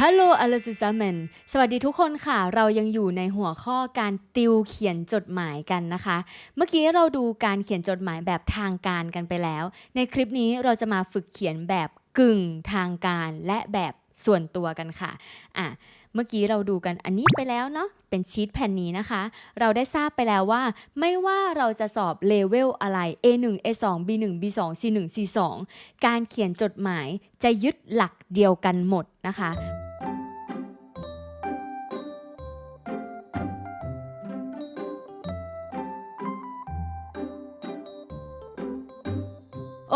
ฮัลโหลอล s ซิส m มนสวัสดีทุกคนค่ะ เรายังอยู่ในหัวข้อการติวเขียนจดหมายกันนะคะ เมื่อกี้เราดูการเขียนจดหมายแบบทางการกันไปแล้ว ในคลิปนี้เราจะมาฝึกเขียนแบบกึ่งทางการและแบบส่วนตัวกันค่ะ อะ เมื่อกี้เราดูกันอันนี้ไปแล้วเนาะ เป็นชีตแผ่นนี้นะคะ เราได้ทราบไปแล้วว่า ไม่ว่าเราจะสอบเลเวลอะไร A1 A2 B1 B2 C1 C2 การเขียนจดหมายจะยึดหลักเดียวกันหมดนะคะ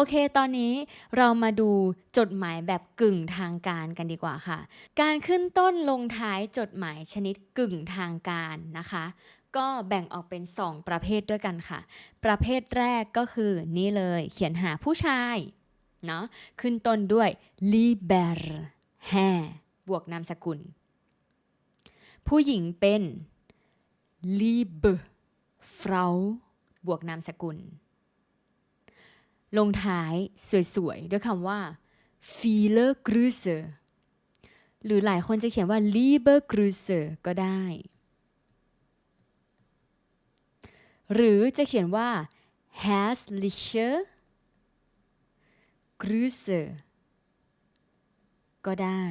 โอเค ตอนนี้เรามาดูจดหมายแบบกึ่งทางการกันดีกว่าค่ะ การขึ้นต้นลงท้ายจดหมายชนิดกึ่งทางการนะคะ ก็แบ่งออกเป็น 2 ประเภทด้วยกันค่ะ ประเภทแรกก็คือนี่เลยเขียนหาผู้ชายเนาะขึ้นต้นด้วย liber h a บวกนามสกุล ผู้หญิงเป็น liebe Frau บวกนามสกุล ลงท้ายสวยๆ ด้วยคำว่า viele Grüße หรือหลายคนจะเขียนว่า lieber Grüße ก็ได้ หรือจะเขียนว่า herzliche Grüße ก็ได้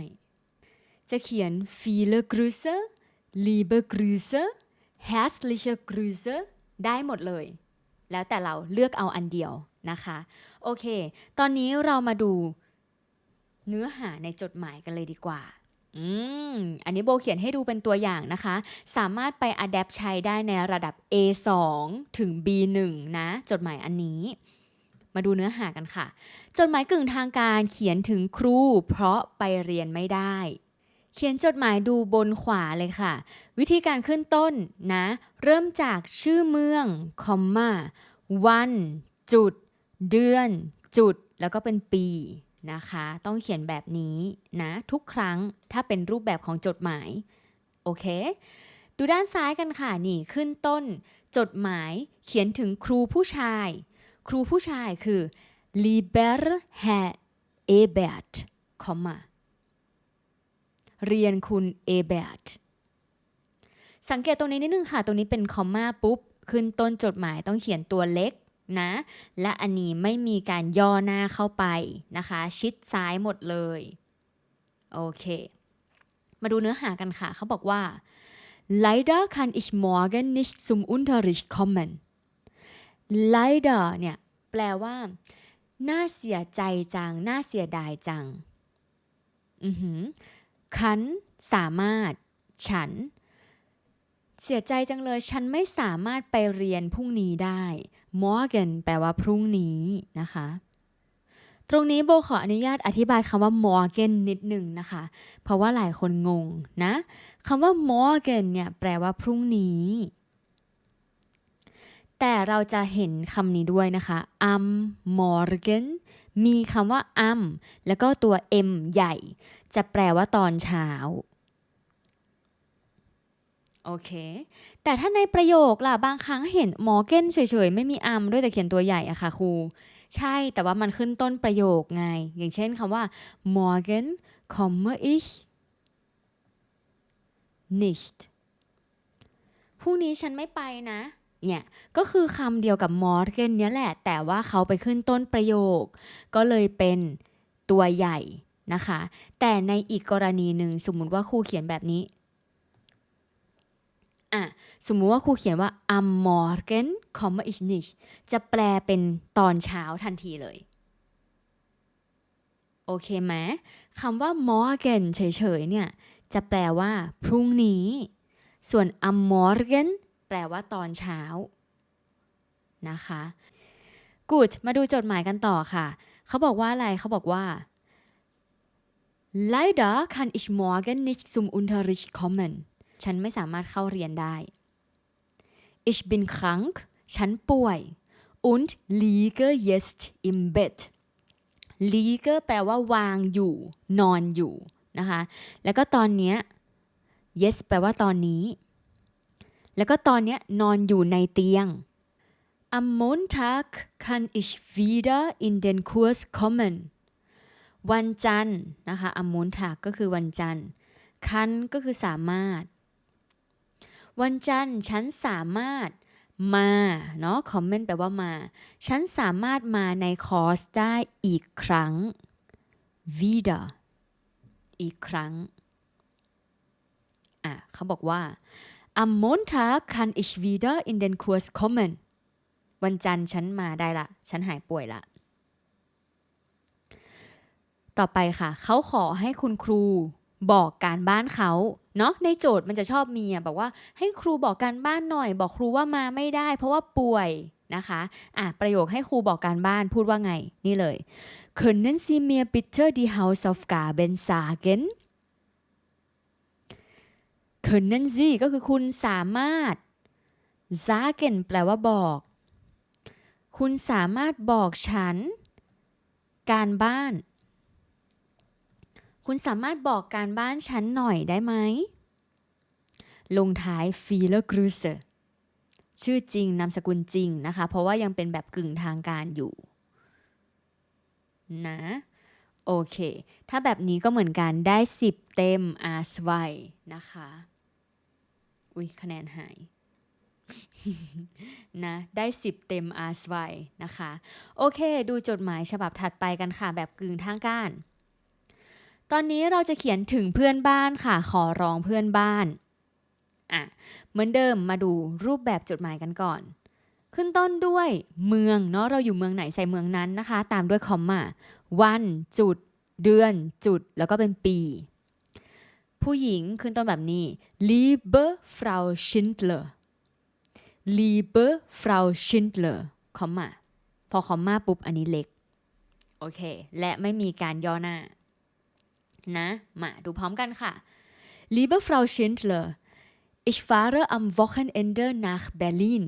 จะเขียน viele Grüße liebe Grüße herzliche Grüße ได้หมดเลย แล้วแต่เราเลือกเอาอันเดียวนะคะ โอเค ตอนนี้เรามาดูเนื้อหาในจดหมายกันเลยดีกว่าอืม อันนี้โบเขียนให้ดูเป็นตัวอย่างนะคะ สามารถไป adapt ใช้ได้ในระดับ A2 ถึง B1 นะ จดหมายอันนี้ มาดูเนื้อหากันค่ะ จดหมายกึ่งทางการเขียนถึงครู เพราะไปเรียนไม่ได้ เขียนจดหมายดูบนขวาเลยค่ะ วิธีการขึ้นต้นนะ เริ่มจากชื่อเมืองคอมมาวัน จุด เดือน จุด แล้วก็เป็นปีนะคะ ต้องเขียนแบบนี้นะ ทุกครั้งถ้าเป็นรูปแบบของจดหมาย โอเค ดูด้านซ้ายกันค่ะ นี่ขึ้นต้น จดหมายเขียนถึงครูผู้ชาย ครูผู้ชายคือ lieber Herr Ebert คอมมา เรียนคุณ Ebert สังเกตตรงนี้นิดนึงค่ะ ตรงนี้เป็นคอมมาปุ๊บ ขึ้นต้นจดหมายต้องเขียนตัวเล็กนะ และอันนี้ไม่มีการย่อหน้าเข้าไปนะคะ ชิดซ้ายหมดเลย โอเค มาดูเนื้อหากันค่ะ เขาบอกว่า leider kann ich morgen nicht zum Unterricht kommen leider เนี่ย แปลว่า น่าเสียใจจัง น่าเสียดายจัง อือหือ คันสามารถ ฉัน เสียใจจังเลย ฉันไม่สามารถไปเรียนพรุ่งนี้ได้ morgen แปลว่าพรุ่งนี้นะคะตรงนี้โบขออนุญาตอธิบายคำว่า morgen นิดหนึ่งนะคะ เพราะว่าหลายคนงงนะคำว่า morgen เนี่ยแปลว่าพรุ่งนี้ แต่เราจะเห็นคำนี้ด้วยนะคะ am morgen มีคำว่า am แล้วก็ตัว m ใหญ่ จะแปลว่าตอนเช้า โอเค แต่ถ้าในประโยคล่ะ บางครั้งเห็น morgen เฉยๆ ไม่มี am ด้วยแต่เขียนตัวใหญ่อะค่ะครู ใช่ แต่ว่ามันขึ้นต้นประโยคไง อย่างเช่นคำว่า morgen komme ich nicht พรุ่งนี้ฉันไม่ไปนะ เนี่ยก็คือคำเดียวกับ morgen เนี้ยแหละ แต่ว่าเขาไปขึ้นต้นประโยค ก็เลยเป็นตัวใหญ่นะคะ แต่ในอีกกรณีหนึ่งสมมุติว่าครูเขียนแบบนี้อะสมมุติว่าครูเขียนว่า am Morgen komme ich nicht จะแปลเป็นตอนเช้าทันทีเลย โอเคไหมคำว่า morgen เฉยๆเนี่ย จะแปลว่าพรุ่งนี้ ส่วน am Morgen แปลว่าตอนเช้านะคะ good มาดูจดหมายกันต่อค่ะ เขาบอกว่าอะไรเขาบอกว่า leider kann ich morgen nicht zum Unterricht kommen ฉันไม่สามารถเข้าเรียนได้ ich bin krank ฉันป่วย und liege jetzt im Bett liege แปลว่าวางอยู่ นอนอยู่นะคะ แล้วก็ตอนเนี้ย yes แปลว่าตอนนี้ แล้วก็ตอนนี้นอนอยู่ในเตียง Am Montag kann ich wieder in den Kurs kommen วันจันทร์นะคะอมุนทาก็คือวันจันทร์คันก็คือสามารถ วันจันทร์ฉันสามารถมาเนาะคอมเมนต์แปลว่ามา ฉันสามารถมาในคอร์สได้อีกครั้ง wieder อีกครั้ง อะเขาบอกว่า am Montag kann ich wieder in den Kurs kommen วันจันทร์ฉันมาได้ละ ฉันหายป่วยละ ต่อไปค่ะ เขาขอให้คุณครูบอกการบ้านเขาเนาะในโจทย์มันจะชอบมีอะบอกว่าให้ครูบอกการบ้านหน่อย บอกครูว่ามาไม่ได้ เพราะว่าป่วยนะคะอะประโยคให้ครูบอกการบ้านพูดว่าไง นี่เลย Können Sie mir bitte die Hausaufgaben sagen Können Sie ก็คือคุณสามารถ sagen แปลว่าบอก คุณสามารถบอกฉัน การบ้าน คุณสามารถบอกการบ้านฉันหน่อยได้ไหม ลงท้าย viele Grüße ชื่อจริงนามสกุลจริงนะคะ เพราะว่ายังเป็นแบบกึ่งทางการอยู่ นะโอเค ถ้าแบบนี้ก็เหมือนกันได้ 10 เต็ม r สไวนะคะ อุ้ยคะแนนหายนะได้ 10 เต็ม r สไวนะคะ โอเค ดูจดหมายฉบับถัดไปกันค่ะ แบบกึ่งทางการ ตอนนี้เราจะเขียนถึงเพื่อนบ้านค่ะ ขอร้องเพื่อนบ้านอะเหมือนเดิมมาดูรูปแบบจดหมายกันก่อน ขึ้นต้นด้วยเมืองเนาะเราอยู่เมืองไหนใส่เมืองนั้นนะคะ ตามด้วยคอมมาวันจุด เดือนจุดแล้วก็เป็นปี ผู้หญิงขึ้นต้นแบบนี้ liebe Frau Schindler liebe Frau Schindler คอมมาพอคอมมาปุ๊บอันนี้เล็ก โอเค และไม่มีการย่อหน้า นะ มาดูพร้อมกันค่ะ liebe Frau Schindler ich fahre am Wochenende nach Berlin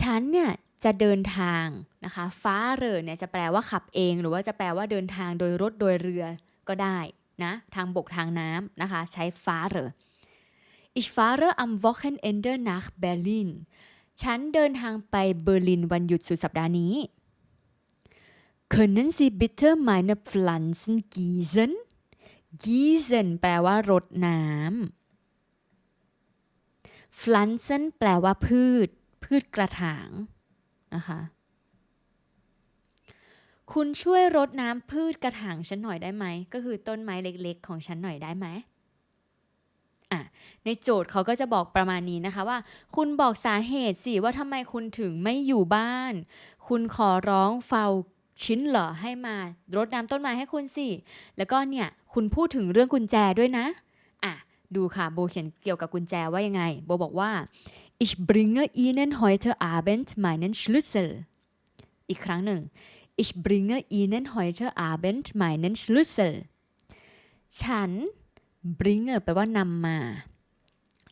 ฉันเนี่ยจะเดินทางนะคะ ฟ้าเรอเนี่ยจะแปลว่าขับเอง หรือว่าจะแปลว่าเดินทางโดยรถโดยเรือก็ได้ นะทางบกทางน้ำนะคะ ใช้ฟ้าเรอ Ich fahre am Wochenende nach Berlin ฉันเดินทางไปเบอร์ลินวันหยุดสุดสัปดาห์นี้ Können Sie bitte meine Pflanzen gießen gießen แปลว่ารดน้ำ Pflanzen แปลว่าพืช พืชกระถางนะคะ คุณช่วยรดน้ำพืชกระถางฉันหน่อยได้ไหม ก็คือต้นไม้เล็กๆ ของฉันหน่อยได้ไหมอะในโจทย์เขาก็จะบอกประมาณนี้นะคะว่า คุณบอกสาเหตุสิว่าทำไมคุณถึงไม่อยู่บ้าน คุณขอร้องเฝ้าชิ้นเหรอให้มารดน้ำต้นไม้ให้คุณสิ แล้วก็เนี่ยคุณพูดถึงเรื่องกุญแจด้วยนะอะดูค่ะโบเขียนเกี่ยวกับกุญแจว่ายังไง โบบอกว่า Ich bringe Ihnen heute Abend meinen Schlüssel อีกครั้งหนึ่ง Ich bringe Ihnen heute Abend meinen Schlüssel ฉัน bringe แปลว่านำมา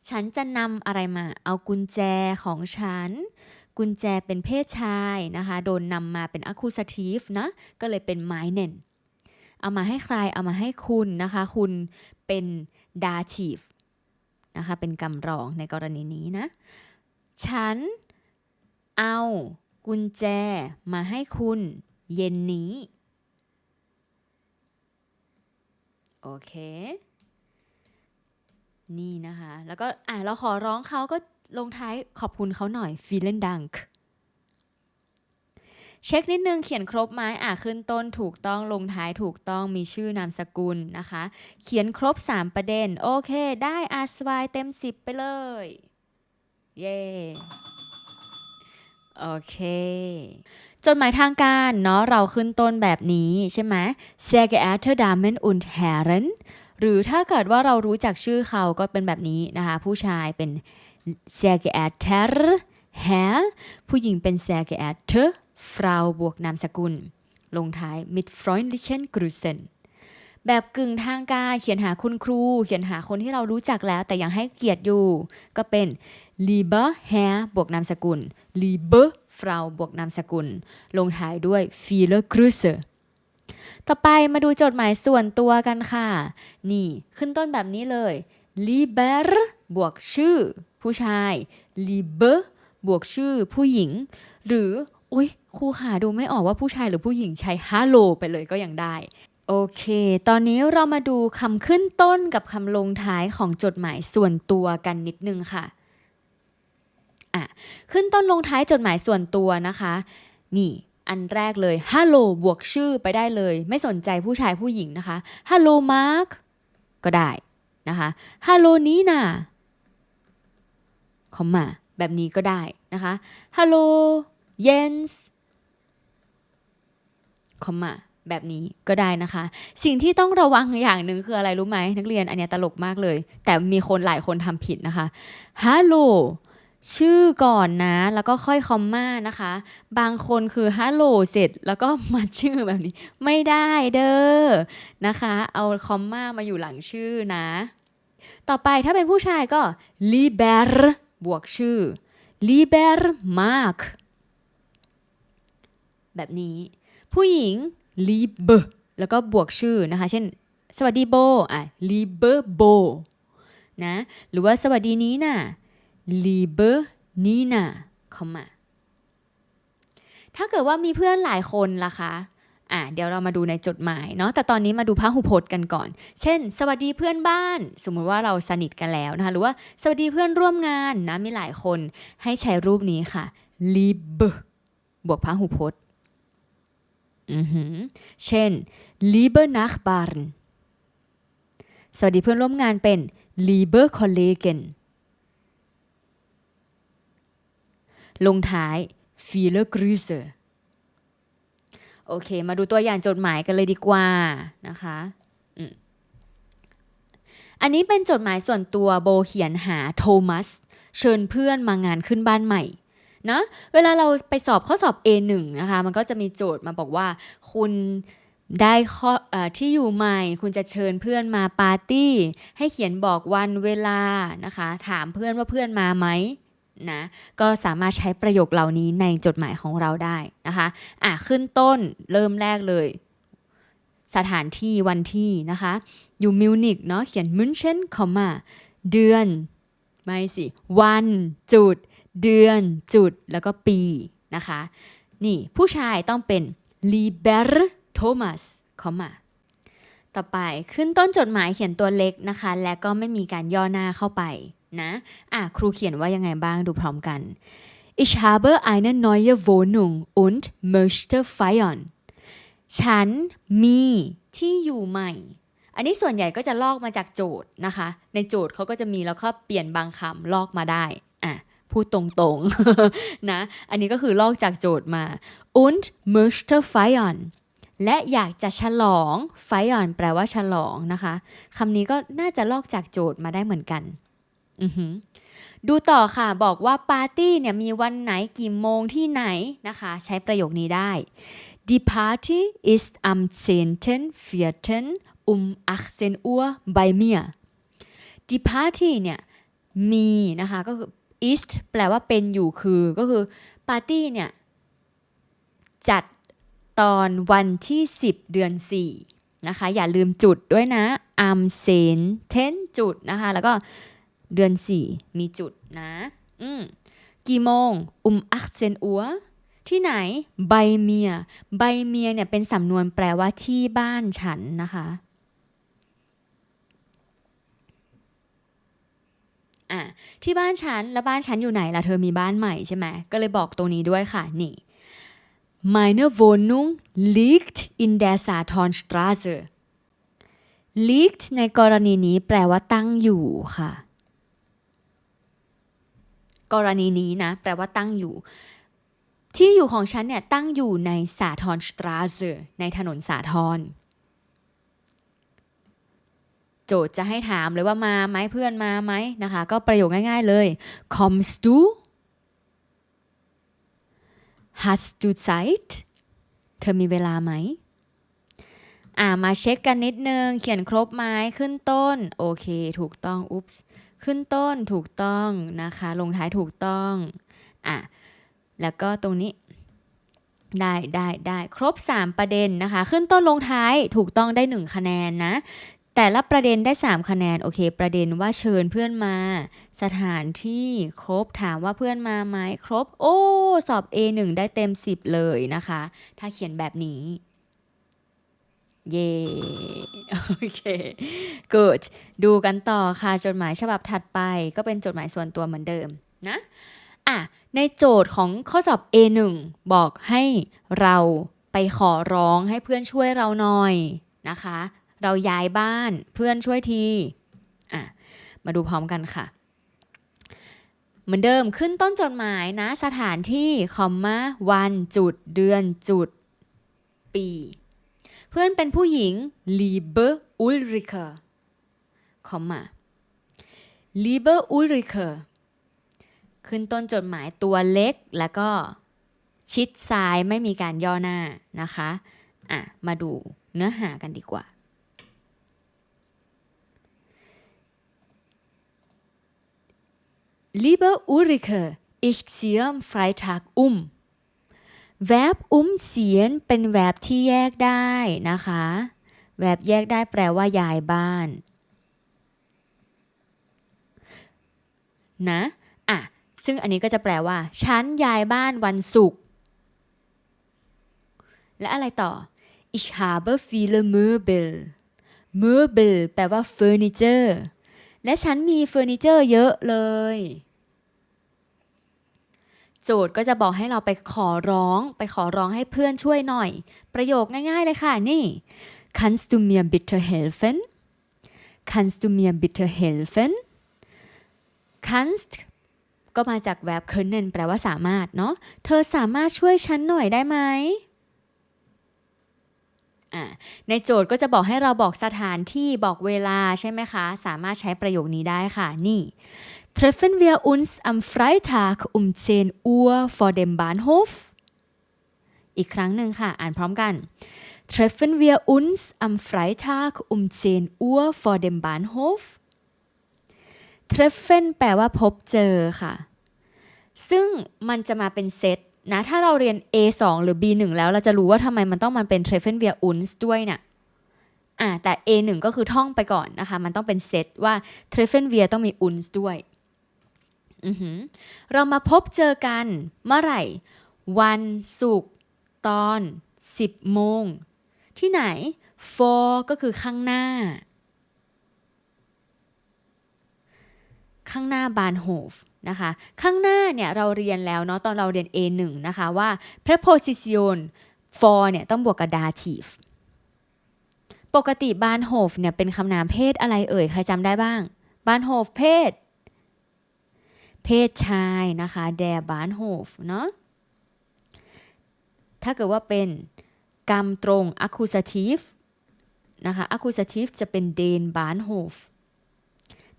ฉันจะนำอะไรมา เอากุญแจของฉัน กุญแจเป็นเพศชายนะคะ โดนนำมาเป็น accusative นะ ก็เลยเป็น meinen เอามาให้ใคร เอามาให้คุณนะคะ คุณเป็น dative นะคะ เป็นกำรองในกรณีนี้นะ ฉันเอากุญแจมาให้คุณ เย็นนี้ โอเค นี่นะคะ แล้วก็อะเราขอร้องเขาก็ลงท้ายขอบคุณเขาหน่อย vielen Dank เช็คนิดนึงเขียนครบไหมอะขึ้นต้นถูกต้องลงท้ายถูกต้องมีชื่อนามสกุลนะคะ เขียนครบ 3 ประเด็น โอเค ได้อาสวายเต็ม 10 ไปเลย เย้ โอเค จดหมายทางการเนาะเราขึ้นต้นแบบนี้ใช่ไหม Sehr geehrte Damen und Herren หรือถ้าเกิดว่าเรารู้จักชื่อเขาก็เป็นแบบนี้นะคะ ผู้ชายเป็น Sehr geehrter Herr ผู้หญิงเป็น Sehr geehrte Frau บวกนามสกุล ลงท้าย mit freundlichen Grüßen แบบกึ่งทางการเขียนหาคุณครู เขียนหาคนที่เรารู้จักแล้ว แต่ยังให้เกียรติอยู่ ก็เป็น lieber Herr บวกนามสกุล liebe Frau บวกนามสกุล ลงท้ายด้วย viele Grüße ต่อไปมาดูจดหมายส่วนตัวกันค่ะ นี่ขึ้นต้นแบบนี้เลย lieber บวกชื่อ ผู้ชาย liebe บวกชื่อผู้หญิง หรือ อุ้ยครูขาดูไม่ออกว่าผู้ชายหรือผู้หญิงใช้ hello ไปเลยก็ยังได้ โอเค ตอนนี้เรามาดูคำขึ้นต้นกับคำลงท้ายของจดหมายส่วนตัวกันนิดนึงค่ะอะ ขึ้นต้นลงท้ายจดหมายส่วนตัวนะคะ นี่อันแรกเลยฮัลโหลบวกชื่อไปได้เลย ไม่สนใจผู้ชายผู้หญิงนะคะฮัลโหลมาร์คก็ได้นะคะฮัลโหลนีนาคอมมาแบบนี้ก็ได้นะคะฮัลโหลเยนส์คอมมา แบบนี้ก็ได้นะคะ สิ่งที่ต้องระวังอย่างหนึ่งคืออะไรรู้ไหมนักเรียนอันนี้ตลกมากเลย แต่มีคนหลายคนทำผิดนะคะฮัลโหลชื่อก่อนนะ แล้วก็ค่อยคอมมานะคะ บางคนคือฮัลโหลเสร็จแล้วก็มาชื่อแบบนี้ ไม่ได้เด้อนะคะ เอาคอมมามาอยู่หลังชื่อนะ ต่อไปถ้าเป็นผู้ชายก็ liber บวกชื่อ liber mark แบบนี้ ผู้หญิง liebe แล้วก็บวกชื่อนะคะ เช่น สวัสดีโบอะ liebe bo นะหรือว่าสวัสดีนี้น่ะ liebe Nina เข้ามาถ้าเกิดว่ามีเพื่อนหลายคนล่ะคะอะเดี๋ยวเรามาดูในจดหมายเนาะแต่ตอนนี้มาดูพหุพจน์กันก่อน เช่น สวัสดีเพื่อนบ้าน สมมุติว่าเราสนิทกันแล้วนะคะหรือว่าสวัสดีเพื่อนร่วมงานนะมีหลายคนให้ใช้รูปนี้ค่ะ liebe บวกพหุพจน์ เช่น liebe Nachbarn สวัสดีเพื่อนร่วมงานเป็น liebe Kollegen ลงท้าย viele Grüße โอเค มาดูตัวอย่างจดหมายกันเลยดีกว่านะคะอันนี้เป็นจดหมายส่วนตัวโบเขียนหาโทมัส เชิญเพื่อนมางานขึ้นบ้านใหม่ นะเวลาเราไปสอบข้อสอบ A1 นะคะ มันก็จะมีโจทย์มาบอกว่า คุณได้ข้อออที่อยู่ใหม่ คุณจะเชิญเพื่อนมาปาร์ตี้ ให้เขียนบอกวันเวลานะคะ ถามเพื่อนว่าเพื่อนมาไหมนะก็สามารถใช้ประโยคเหล่านี้ในจดหมายของเราได้นะคะอะขึ้นต้นเริ่มแรกเลย สถานที่วันที่นะคะ อยู่มิวนิกเนาะเขียนมุนเชนคอมมาเดือน ไม่สิ วันจุด เดือนจุดแล้วก็ปีนะคะ นี่ผู้ชายต้องเป็น Liber Thomas เข้ามาต่อไปขึ้นต้นจดหมายเขียนตัวเล็กนะคะ และก็ไม่มีการย่อหน้าเข้าไปนะอะครูเขียนว่ายังไงบ้างดูพร้อมกัน Ich habe eine neue Wohnung und möchte feiern ฉันมีที่อยู่ใหม่ อันนี้ส่วนใหญ่ก็จะลอกมาจากโจทย์นะคะ ในโจทย์เขาก็จะมีแล้วก็เปลี่ยนบางคำลอกมาได้อะ พูดตรงๆ นะ อันนี้ก็คือลอกจากโจทย์มา und möchte feiern และอยากจะฉลอง feiern แปลว่าฉลองนะคะคำนี้ก็น่าจะลอกจากโจทย์มาได้เหมือนกัน ดูต่อค่ะ บอกว่าปาร์ตี้เนี่ยมีวันไหนกี่โมงที่ไหนนะคะ ใช้ประโยคนี้ได้ Die Party ist am 10.04. um 18 Uhr bei mir Die Party เนี่ยมีนะคะก็คือ ist แปลว่าเป็นอยู่คือก็คือปาร์ตี้เนี่ย จัดตอนวันที่ 10 เดือน 4 นะคะ อย่าลืมจุดด้วยนะ am 10จุดนะคะ แล้วก็เดือน 4 มีจุดนะ อืมกี่โมง um 18 Uhr ที่ไหน ใบเมีย ใบเมียเนี่ยเป็นสำนวนแปลว่าที่บ้านฉันนะคะ อะที่บ้านฉันแล้วบ้านฉันอยู่ไหนล่ะเธอมีบ้านใหม่ใช่ไหมก็เลยบอกตรงนี้ด้วยค่ะนี่ Meine Wohnung liegt in der Satornstraße liegt ในกรณีนี้แปลว่าตั้งอยู่ค่ะ กรณีนี้นะ แปลว่าตั้งอยู่ ที่อยู่ของฉันเนี่ยตั้งอยู่ในสาทรสตราเซในถนนสาทร โจทย์จะให้ถามเลยว่ามาไหมเพื่อนมาไหมนะคะ ก็ประโยคง่ายๆเลย kommst du hast du Zeit เธอมีเวลาไหมอ่ามาเช็คกันนิดนึง เขียนครบไหมขึ้นต้น โอเค ถูกต้อง อุ๊บส์ขึ้นต้นถูกต้องนะคะ ลงท้ายถูกต้องอะแล้วก็ตรงนี้ได้ได้ได้ครบ 3 ประเด็นนะคะ ขึ้นต้นลงท้ายถูกต้องได้ 1 คะแนนนะ แต่ละประเด็นได้ 3 คะแนน โอเค ประเด็นว่าเชิญเพื่อนมา สถานที่ครบถามว่าเพื่อนมาไหมครบ โอ้ สอบ A1 ได้เต็ม 10 เลยนะคะ ถ้าเขียนแบบนี้ เย่โอเค good ดูกันต่อค่ะ จดหมายฉบับถัดไป ก็เป็นจดหมายส่วนตัวเหมือนเดิมนะอะในโจทย์ของข้อสอบ A1 บอกให้เราไปขอร้องให้เพื่อนช่วยเราหน่อยนะคะ เราย้ายบ้านเพื่อนช่วยทีอะมาดูพร้อมกันค่ะ เหมือนเดิมขึ้นต้นจดหมายนะสถานที่คอมมาวันจุดเดือนจุดปี เพื่อนเป็นผู้หญิง liebe Ulrike คอมมา liebe Ulrike ขึ้นต้นจดหมายตัวเล็กแล้วก็ชิดซ้ายไม่มีการย่อหน้านะคะ อะ มาดูเนื้อหากันดีกว่า Liebe Ulrike, ich ziehe am Freitag um. Verb umziehen เป็นแวบที่แยกได้นะคะ แวบแยกได้แปลว่าย้ายบ้าน นะ อะ ซึ่งอันนี้ก็จะแปลว่า ฉันย้ายบ้านวันศุกร์ และอะไรต่อ ich habe viele Möbel Möbel แปลว่าเฟอร์นิเจอร์ และฉันมีเฟอร์นิเจอร์เยอะเลย โจทย์ก็จะบอกให้เราไปขอร้อง ไปขอร้องให้เพื่อนช่วยหน่อย ประโยคง่ายๆเลยค่ะ นี่ kannst du mir bitte helfen kannst du mir bitte helfen kannst ก็มาจาก verb können แปลว่าสามารถเนาะ เธอสามารถช่วยฉันหน่อยได้ไหม อะในโจทย์ก็จะบอกให้เราบอกสถานที่บอกเวลาใช่ไหมคะ สามารถใช้ประโยคนี้ได้ค่ะ นี่ Treffen wir uns am Freitag um 10 Uhr vor dem Bahnhof อีกครั้งหนึ่งค่ะ อ่านพร้อมกัน Treffen wir uns am Freitag um 10 Uhr vor dem Bahnhof Treffen แปลว่าพบเจอค่ะ ซึ่งมันจะมาเป็นเซต นะถ้าเราเรียน A2 หรือ B1 แล้วเราจะรู้ว่าทำไมมันต้องมันเป็น Treffen wir uns ด้วยนะ่ะอ่าแต่ A1 ก็คือท่องไปก่อนนะคะ มันต้องเป็นเซตว่า Treffen wir ต้องมี uns ด้วยอือหือเรามาพบเจอกันเมื่อไหร่ วันศุกร์ตอน 10 โมง ที่ไหน for ก็คือข้างหน้า ข้างหน้าบานโฮฟ นะคะ ข้างหน้าเนี่ยเราเรียนแล้วเนาะตอนเราเรียน A1 นะคะว่า preposition for เนี่ยต้องบวกกับ dative ปกติบานโฮฟเนี่ยเป็นคำนามเพศอะไรเอ่ย ใครจำได้บ้างบานโฮฟเพศ เพศชายนะคะ der Bahnhof เนาะถ้าเกิดว่าเป็นกรรมตรง accusative นะคะ accusative จะเป็น den Bahnhof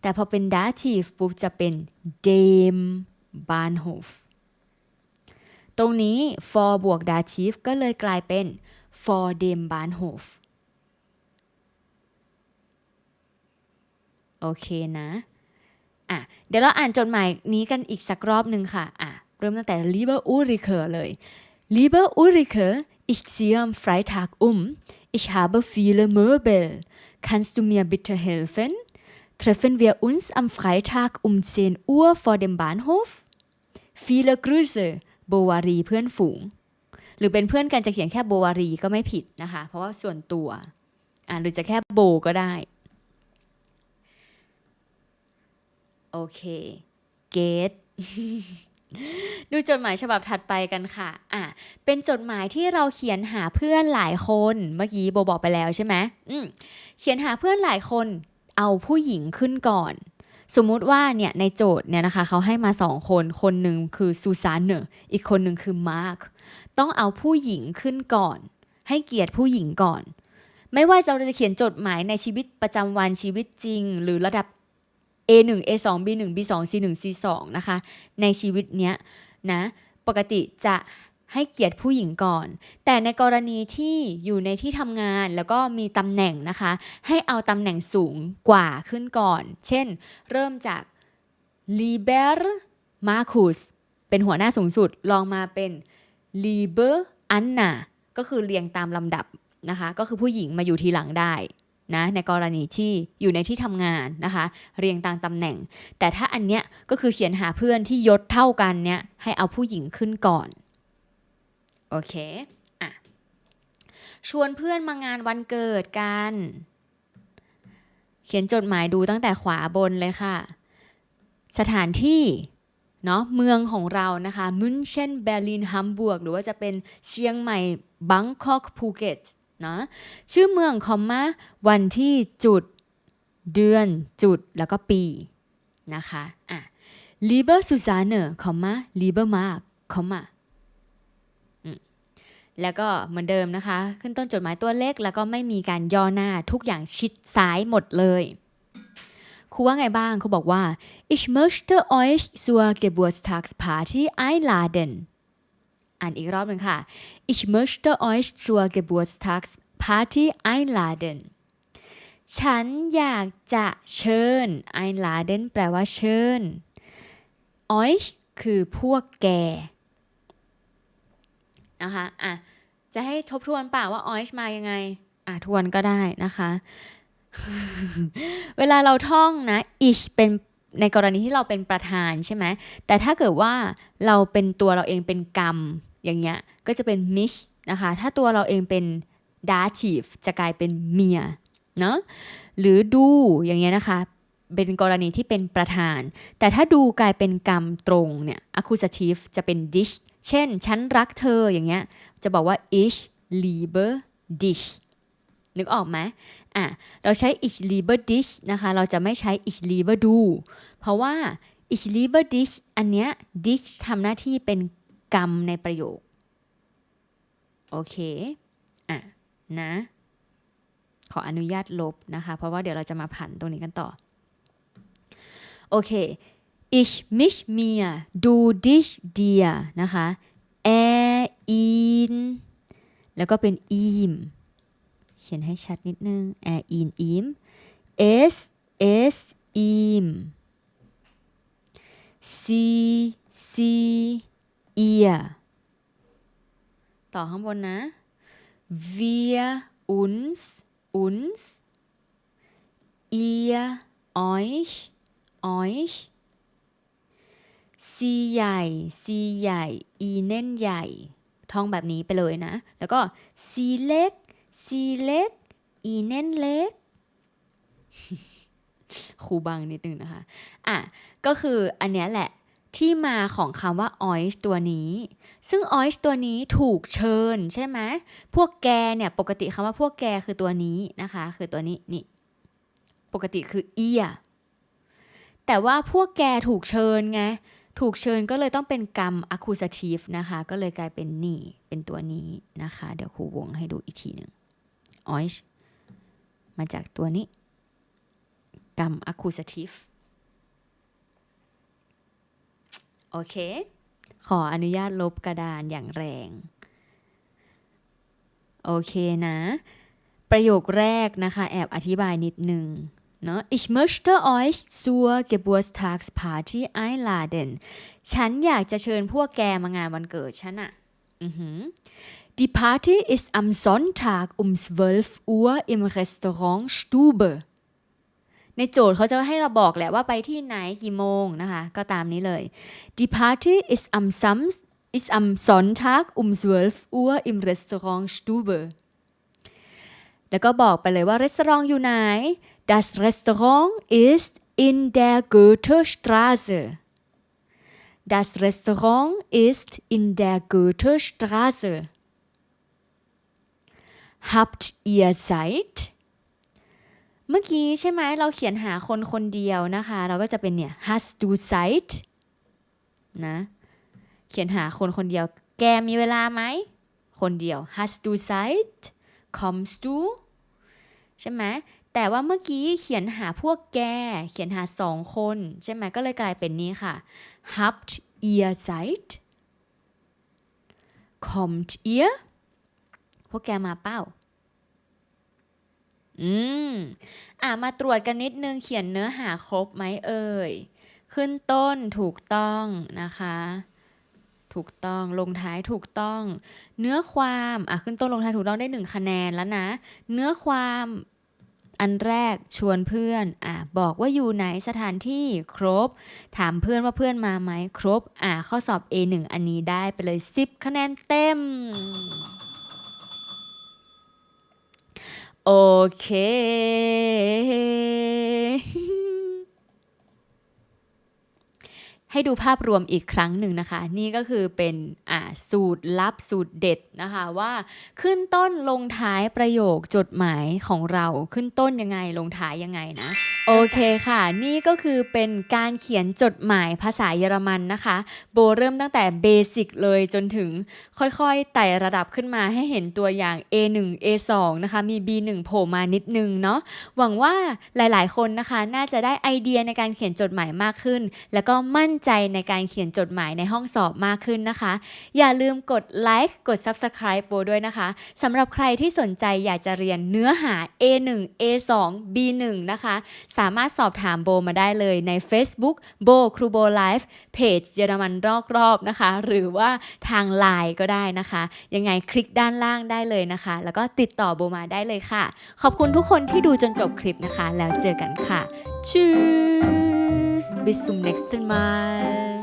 แต่พอเป็น dative ปุ๊บจะเป็น dem Bahnhof ตรงนี้ for บวก dative ก็เลยกลายเป็น for dem Bahnhof โอเคนะ อะ เดี๋ยวเราอ่านจดหมายนี้กันอีกสักรอบหนึ่งค่ะ อะ เริ่มตั้งแต่ Lieber Ulrike เลย Lieber Ulrike ich ziehe am Freitag um ich habe viele Möbel kannst du mir bitte helfen treffen wir uns am Freitag um 10 Uhr vor dem Bahnhof viele Grüße โบวารีเพื่อนฝูง หรือเป็นเพื่อนกันจะเขียนแค่โบวารีก็ไม่ผิดนะคะ เพราะว่าส่วนตัว อ่าหรือจะแค่โบก็ได้ โอเคเกตดูจดหมายฉบับถัดไปกันค่ะ อะ เป็นจดหมายที่เราเขียนหาเพื่อนหลายคน เมื่อกี้โบบอกไปแล้วใช่ไหมอืมเขียนหาเพื่อนหลายคน เอาผู้หญิงขึ้นก่อน สมมุติว่าเนี่ยในโจทย์เนี่ยนะคะเขาให้มาสองคนคนหนึ่งคือซูซานเนอร์อีกคนหนึ่งคือมาร์คต้องเอาผู้หญิงขึ้นก่อน ให้เกียรติผู้หญิงก่อน ไม่ว่าเราจะเขียนจดหมายในชีวิตประจำวันชีวิตจริง หรือระดับ A1 A2 B1 B2 C1 C2 นะคะ ในชีวิตเนี้ยนะปกติจะ ให้เกียรติผู้หญิงก่อน แต่ในกรณีที่อยู่ในที่ทำงานแล้วก็มีตำแหน่งนะคะ ให้เอาตำแหน่งสูงกว่าขึ้นก่อน เช่น เริ่มจาก Liber Marcus เป็นหัวหน้าสูงสุด ลองมาเป็น Liber Anna ก็คือเรียงตามลำดับนะคะ ก็คือผู้หญิงมาอยู่ทีหลังได้นะในกรณีที่อยู่ในที่ทำงานนะคะ เรียงตามตำแหน่ง แต่ถ้าอันเนี้ยก็คือเขียนหาเพื่อนที่ยศเท่ากันเนี้ยให้เอาผู้หญิงขึ้นก่อน โอเคอะชวนเพื่อนมางานวันเกิดกัน เขียนจดหมายดูตั้งแต่ขวาบนเลยค่ะ สถานที่เนาะเมืองของเรานะคะมุนเชนเบอร์ลินฮัมบูร์กหรือว่าจะเป็นเชียงใหม่บังกอกภูเก็ตนะชื่อเมืองคอมมาวันที่จุดเดือนจุดแล้วก็ปีนะคะอะ lieber Susanne คอมมา lieber Mark คอมมา แล้วก็เหมือนเดิมนะคะ ขึ้นต้นจดหมายตัวเล็ก แล้วก็ไม่มีการย่อหน้าทุกอย่างชิดซ้ายหมดเลยครูว่าไงบ้างครูบอกว่า ich möchte euch zur Geburtstagsparty einladen อ่านอีกรอบหนึ่งค่ะ ich möchte euch zur Geburtstagsparty einladen ฉันอยากจะเชิญ einladen แปลว่าเชิญ euch คือพวกแก นะคะอะจะให้ทบทวนเปล่าว่า euch มายังไงอะทวนก็ได้นะคะ เวลาเราท่องนะ ich เป็นในกรณีที่เราเป็นประธานใช่ไหม แต่ถ้าเกิดว่าเราเป็นตัวเราเองเป็นกรรมอย่างเงี้ย ก็จะเป็น mich นะคะ ถ้าตัวเราเองเป็น dative จะกลายเป็นเมียเนาะ หรือดูอย่างเงี้ยนะคะ เป็นกรณีที่เป็นประธาน แต่ถ้าดูกลายเป็นกรรมตรงเนี่ย accusative จะเป็น dich เช่น ฉันรักเธออย่างเงี้ย จะบอกว่า ich liebe dich นึกออกไหมอะ เราใช้ ich liebe dich นะคะ เราจะไม่ใช้ ich liebe du เพราะว่า ich liebe dich อันเนี้ย dich ทำหน้าที่เป็นกรรมในประโยค โอเค อะ นะ ขออนุญาตลบนะคะ เพราะว่าเดี๋ยวเราจะมาผันตรงนี้กันต่อ โอเค ich mich mir du dich dir นะคะ er ihn แล้วก็เป็น ihm เขียนให้ชัดนิดนึง er ihn ihm es es ihm sie sie ihr ต่อข้างบนนะ wir uns uns ihr euch euch ซีใหญ่ซีใหญ่อีเน่นใหญ่ ท่องแบบนี้ไปเลยนะ แล้วก็ซีเล็กซีเล็กอีเน่นเล็กครูบังนิดนึงนะคะ อะ ก็คืออันเนี้ยแหละที่มาของคำว่า oich ตัวนี้ ซึ่ง oich ตัวนี้ถูกเชิญใช่ไหม พวกแกเนี่ยปกติคำว่าพวกแกคือตัวนี้นะคะ คือตัวนี้นี่ ปกติคือเอีย แต่ว่าพวกแกถูกเชิญไง ถูกเชิญก็เลยต้องเป็นกรรม accusative นะคะ ก็เลยกลายเป็นนี่ เป็นตัวนี้นะคะ เดี๋ยวครูวงให้ดูอีกทีหนึ่ง oich มาจากตัวนี้ กรรม accusative โอเค ขออนุญาตลบกระดานอย่างแรง โอเคนะ ประโยคแรกนะคะ แอบอธิบายนิดนึง เนาะ ich möchte euch zur Geburtstagsparty einladen ฉันอยากจะเชิญพวกแกมางานวันเกิดฉันอะอือหือ Die Party ist am Sonntag um 12 Uhr im Restaurant Stube ในโจทย์เขาจะให้เราบอกแหละว่าไปที่ไหนกี่โมงนะคะ ก็ตามนี้เลย Die Party ist am Sam ist am Sonntag um 12 Uhr im Restaurant Stube แล้วก็บอกไปเลยว่าร้านอยู่ไหน Das Restaurant ist in der Goethestraße Das Restaurant ist in der Goethestraße Habt ihr Zeit เมื่อกี้ใช่ไหมเราเขียนหาคนคนเดียวนะคะ เราก็จะเป็นเนี่ย hast du Zeit นะ เขียนหาคนคนเดียว แกมีเวลาไหม คนเดียว hast du Zeit kommst du ใช่ไหม แต่ว่าเมื่อกี้เขียนหาพวกแก เขียนหาสองคน ใช่ไหมก็เลยกลายเป็นนี้ค่ะ habt ihr Zeit kommt ihr พวกแกมาเป้า อืม อะ มาตรวจกันนิดนึงเขียนเนื้อหาครบไหมเอ่ย ขึ้นต้นถูกต้องนะคะ ถูกต้องลงท้ายถูกต้อง เนื้อความ อะ ขึ้นต้นลงท้ายถูกต้องได้หนึ่งคะแนนแล้วนะ เนื้อความ อันแรกชวนเพื่อนอะบอกว่าอยู่ไหนสถานที่ครบ ถามเพื่อนว่าเพื่อนมาไหมครบอะข้อสอบ A1 อันนี้ได้ไปเลย 10 คะแนนเต็ม โอเค ให้ดูภาพรวมอีกครั้งหนึ่งนะคะ นี่ก็คือเป็นสูตรลับสูตรเด็ดนะคะว่าขึ้นต้นลงท้ายประโยคจดหมายของเราขึ้นต้นยังไงลงท้ายยังไงนะโอเคค่ะ นี่ก็คือเป็นการเขียนจดหมายภาษาเยอรมันนะคะ โบเริ่มตั้งแต่เบสิกเลยจนถึงค่อยๆไต่ระดับขึ้นมาให้เห็นตัวอย่าง A1 A2 นะคะ มี B1 โผล่มานิดนึงเนาะหวังว่าหลายๆคนนะคะ น่าจะได้ไอเดียในการเขียนจดหมายมากขึ้น แล้วก็มั่นใจในการเขียนจดหมายในห้องสอบมากขึ้นนะคะ อย่าลืมกดไลค์กด Subscribe โบด้วยนะคะสำหรับใครที่สนใจอยากจะเรียนเนื้อหา A1 A2 B1 นะคะ สามารถสอบถามโบมาได้เลยใน Facebook โบครูโบไลฟ์เพจเยอรมันรอบๆนะคะ หรือว่าทางไลน์ก็ได้นะคะ ยังไงคลิกด้านล่างได้เลยนะคะ แล้วก็ติดต่อโบมาได้เลยค่ะ ขอบคุณทุกคนที่ดูจนจบคลิปนะคะ แล้วเจอกันค่ะ Tschüss bis zum nächsten Mal